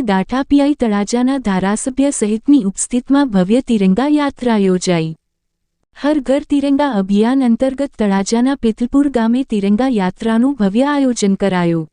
Datha PI તળાજાના ધારાસભ્ય સહિતની ઉપસ્થિતમાં ભવ્ય તિરંગા યાત્રા યોજાઈ. હર ઘર તિરંગા અભિયાન અંતર્ગત તળાજાના પિથલપુર ગામે તિરંગા યાત્રાનું ભવ્ય આયોજન કરાયું.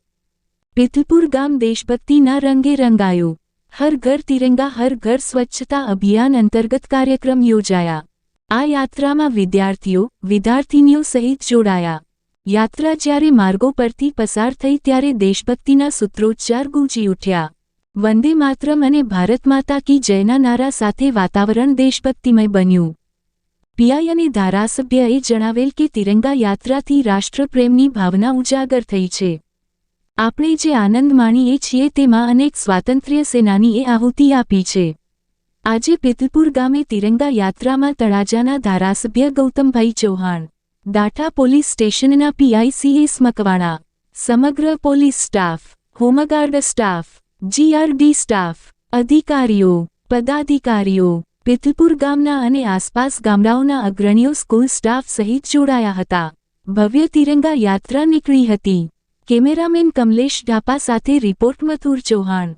પિથલપુર ગામ દેશભક્તિના રંગે રંગાયું. હર ઘર તિરંગા, હર ઘર સ્વચ્છતા અભિયાન અંતર્ગત કાર્યક્રમ યોજાયા. આ યાત્રામાં વિદ્યાર્થીઓ, વિદ્યાર્થિનીઓ સહિત જોડાયા. યાત્રા જ્યારે માર્ગો પરથી પસાર થઈ ત્યારે દેશભક્તિના સૂત્રોચ્ચાર ગૂંજી ઉઠ્યા. વંદે માતરમ અને ભારત માતા કી જયના નારા સાથે વાતાવરણ દેશભક્તિમય બન્યું. પીઆઈ અને ધારાસભ્યએ જણાવેલ કે તિરંગા યાત્રાથી રાષ્ટ્રપ્રેમની ભાવના ઉજાગર થઈ છે. આપણે જે આનંદ માણીએ છીએ તેમાં અનેક સ્વાતંત્ર્ય સેનાનીએ આહુતિ આપી છે. આજે પિતલપુર ગામે તિરંગા યાત્રામાં તળાજાના ધારાસભ્ય ગૌતમભાઈ ચૌહાણ, દાઠા પોલીસ સ્ટેશનના પીઆઈ સીએસ મકવાણા, સમગ્ર police staff, home guard staff GRD staff, અધિકારીઓ, પદાધિકારીઓ પિથલપુર ગામના અને આસપાસ ગામડાઓના અગ્રણીઓ સ્કૂલ સ્ટાફ સહિત જોડાયા હતા. ભવ્ય તિરંગા યાત્રા નીકળી હતી. કેમેરામેન કમલેશ ઢાપા સાથે રિપોર્ટ મથુર ચૌહાણ.